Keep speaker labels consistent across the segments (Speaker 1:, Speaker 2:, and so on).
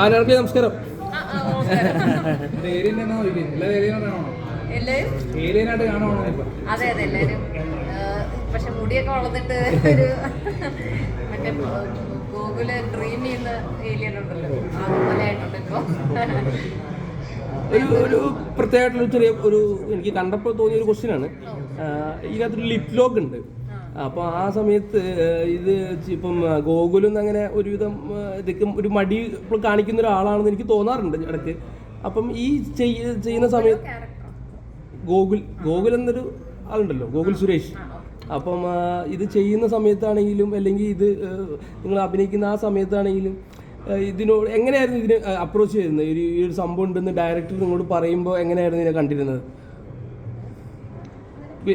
Speaker 1: ആരാർക്ക് നമസ്കാരം?
Speaker 2: അതെ അതെ എല്ലാരും. പക്ഷെ മുടിയൊക്കെ വളർന്നിട്ട് ഒരു മറ്റേ ഗൂഗിൾ ഡ്രീം ചെയ്യുന്ന ഏലിയൻ ഉണ്ടല്ലോ. അതുപോലെ ആയിട്ടുണ്ട് ഇപ്പൊ.
Speaker 1: ഒരു ഒരു പ്രത്യേകമായിട്ടുള്ള ചെറിയ ഒരു എനിക്ക് കണ്ടപ്പോൾ തോന്നിയ ഒരു ക്വസ്റ്റ്യൻ ആണ്. ഇതിനകത്തൊരു ലിപ് ലോക്ക് ഉണ്ട്. അപ്പോൾ ആ സമയത്ത് ഇത് ഇപ്പം ഗോകുലും അങ്ങനെ ഒരുവിധം ഇതൊക്കെ ഒരു മടി കാണിക്കുന്ന ഒരാളാണെന്ന് എനിക്ക് തോന്നാറുണ്ട് ഇടയ്ക്ക്. അപ്പം ഈ ചെയ്യ- ചെയ്യുന്ന സമയത്ത് ഗോകുൽ ഗോകുൽ എന്നൊരു ആളുണ്ടല്ലോ ഗോകുൽ സുരേഷ്. അപ്പം ഇത് ചെയ്യുന്ന സമയത്താണെങ്കിലും അല്ലെങ്കിൽ ഇത് നിങ്ങൾ അഭിനയിക്കുന്ന ആ സമയത്താണെങ്കിലും ഇതിനോട് എങ്ങനെയായിരുന്നു ഇതിന് അപ്രോച്ച് ചെയ്യുന്നത്? ഒരു ഈ ഒരു സംഭവം ഉണ്ടെന്ന് ഡയറക്ടർ നിങ്ങളോട് പറയുമ്പോൾ എങ്ങനെയായിരുന്നു ഇതിനെ കണ്ടിരുന്നത്?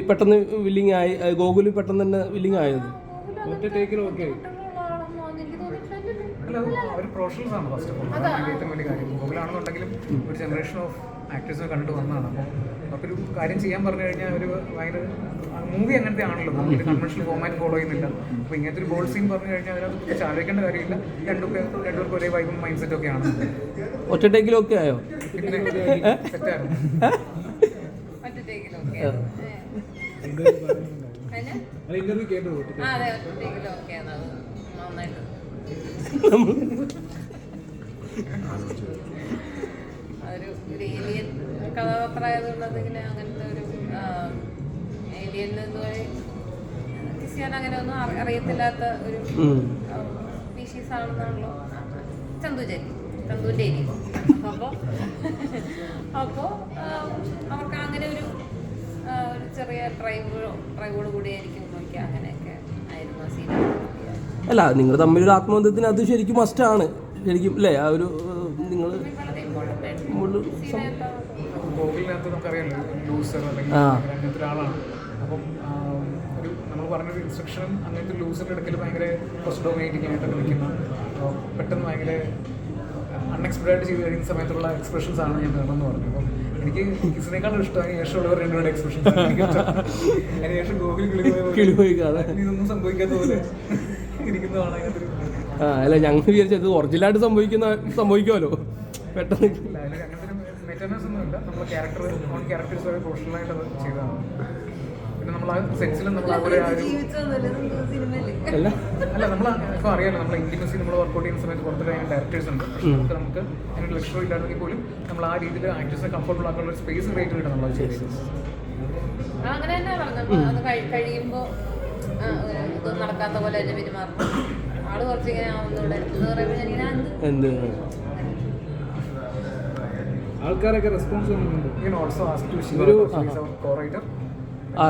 Speaker 1: പെട്ടെന്ന് വില്ലിങ് ആയി ഗോകുലി പെട്ടെന്ന് തന്നെ വില്ലിങ് ആയത്.
Speaker 3: ഒറ്റ ടേക്കിൽ ഓക്കെ ഒരു പ്രൊഫഷണൽസ് ആണ് ഫസ്റ്റ് ഓഫ് ഓൾ ഏറ്റവും വലിയ കാര്യം. ഗൂഗിളാണെന്നുണ്ടെങ്കിലും ഒരു ജനറേഷൻ ഓഫ് ആക്ടേഴ്സിനെ കണ്ടിട്ട് വന്നതാണ്. അപ്പോൾ അപ്പോൾ ഒരു കാര്യം ചെയ്യാൻ പറഞ്ഞു കഴിഞ്ഞാൽ ഒരു ഭയങ്കര മൂവി അങ്ങനത്തെ ആണല്ലോ. നമ്മൾ കൺവെൻഷണൽ ഫോമാറ്റ് ഫോളോ ചെയ്യുന്നില്ല. അപ്പോൾ ഇങ്ങനത്തെ ഒരു ബോൾ സീൻ പറഞ്ഞു കഴിഞ്ഞാൽ അതിനകത്ത് കാര്യമില്ല. രണ്ടുപേർ രണ്ടുപേർക്കും ഒരേ വൈബും മൈൻഡ് സെറ്റും ഒക്കെയാണ്
Speaker 1: ഒറ്റ ടേക്കിലൊക്കെ ആയോ?
Speaker 3: സെറ്റായിരുന്നു
Speaker 2: അതൊരു അതിങ്ങനെ അങ്ങനത്തെ ഒരു ഏലിയൻ അങ്ങനെ ഒന്നും അറിയത്തില്ലാത്ത ഒരു
Speaker 1: ഉം.
Speaker 2: സ്പീഷീസ് ആണെന്നാണല്ലോ. ചന്തുചേരി ചന്തുവിന്റെ ഏരിയ അപ്പോൾ അപ്പോൾ അവർക്ക് അങ്ങനെ ഒരു ഡ്രൈവ് ഡ്രൈവോട് കൂടി എനിക്ക് നോക്കി അങ്ങനെയൊക്കെ ആയിരുന്നു സീൻ
Speaker 1: അല്ല നിങ്ങൾ തമ്മിലൊരു ആത്മബന്ധത്തിന് അത് ശരിക്കും മസ്റ്റാണ് ശരിക്കും അല്ലേ ആ ഒരു നിങ്ങൾ
Speaker 2: സീനായിട്ട്
Speaker 3: നമുക്കറിയാലോ ലൂസർ അല്ലെങ്കിൽ. അങ്ങനത്തെ ഒരാളാണ്. അപ്പം ഒരു നമ്മൾ പറഞ്ഞൊരു ഇൻസ്ട്രക്ഷനും അങ്ങനത്തെ ലൂസറിന്റെ ഇടയ്ക്കൽ ഭയങ്കര കുറച്ച് ഡൊമിനേറ്റിംഗ് പെട്ടെന്ന് ഭയങ്കര അൺഎക്സ്പെക്റ്റഡ് ആയിട്ട് ചെയ്ത് കഴിയുന്ന സമയത്തുള്ള എക്സ്പ്രഷൻസ് ആണ് ഞാൻ വേണമെന്ന് പറഞ്ഞു അപ്പം എനിക്ക് കിസിനേക്കാളും ഇഷ്ടം അതിന് ശേഷമുള്ളവർ രണ്ടുപേരുടെ എക്സ്പ്രഷൻസ് അതിന് ശേഷം
Speaker 1: കിളിപോയിക്കാതെ.
Speaker 3: ഇതൊന്നും സംഭവിക്കാത്ത പോലെ ഇരിക്കുന്നതാണ് അതിനകത്ത്
Speaker 1: ആ അല്ല ഞങ്ങൾ വിചാരിച്ചത് ഒറിജിനലായിട്ട് സംഭവിക്കുന്ന സംഭവിക്കുമല്ലോ പെട്ടെന്ന്
Speaker 3: അങ്ങനത്തെ ഒന്നും ഇല്ല നമ്മൾ ക്യാരക്ടർ ഓൺ ക്യാരക്ടേഴ്സ് പ്രൊഫഷണലായിട്ട് അത് ചെയ്തതാണ്. പിന്നെ നമ്മൾ ആ സെൻസിൽ നമ്മൾ അതുപോലെ ആ ഒരു
Speaker 1: അല്ല.
Speaker 3: അല്ല നമ്മൾ ഇപ്പോൾ അറിയാലോ നമ്മൾ ഇന്റിമസി നമ്മൾ വർക്കൗട്ട് ചെയ്യുന്ന സമയത്ത് പുറത്തൊരു അതിന് ഡയറക്ടേഴ്സ് ഉണ്ട്. പക്ഷേ നമുക്ക് നമുക്ക് അതിനൊരു ലക്ഷ്യം ഇല്ലായിരുന്നെങ്കിൽ പോലും നമ്മൾ ആ രീതിയിൽ ആക്ടേഴ്സിനെ കംഫർട്ടബിൾ ആക്കാനുള്ള ഒരു സ്പേസ് ക്രിയേറ്റ് ചെയ്യണം നമ്മൾ ചെയ്യുന്നത് ചെയ്തത്
Speaker 2: അങ്ങനെ തന്നെ പറഞ്ഞു. അപ്പൊ കഴിയുമ്പോ ഒരു നടക്കാത്ത പോലെ തന്നെ പെരുമാറണം ആൾ കുറച്ചിങ്ങനെ ആവുന്നൂടെ എന്ന് പറയുമ്പോൾ ഞാനിങ്ങനെ
Speaker 3: ആൾക്കാരൊക്കെ റെസ്പോൺസ് ചെയ്യുന്നുണ്ട് ഓൾസോ ആസ്ക് ടു
Speaker 1: ഒരു-
Speaker 3: കോ റൈറ്റർ
Speaker 1: ആ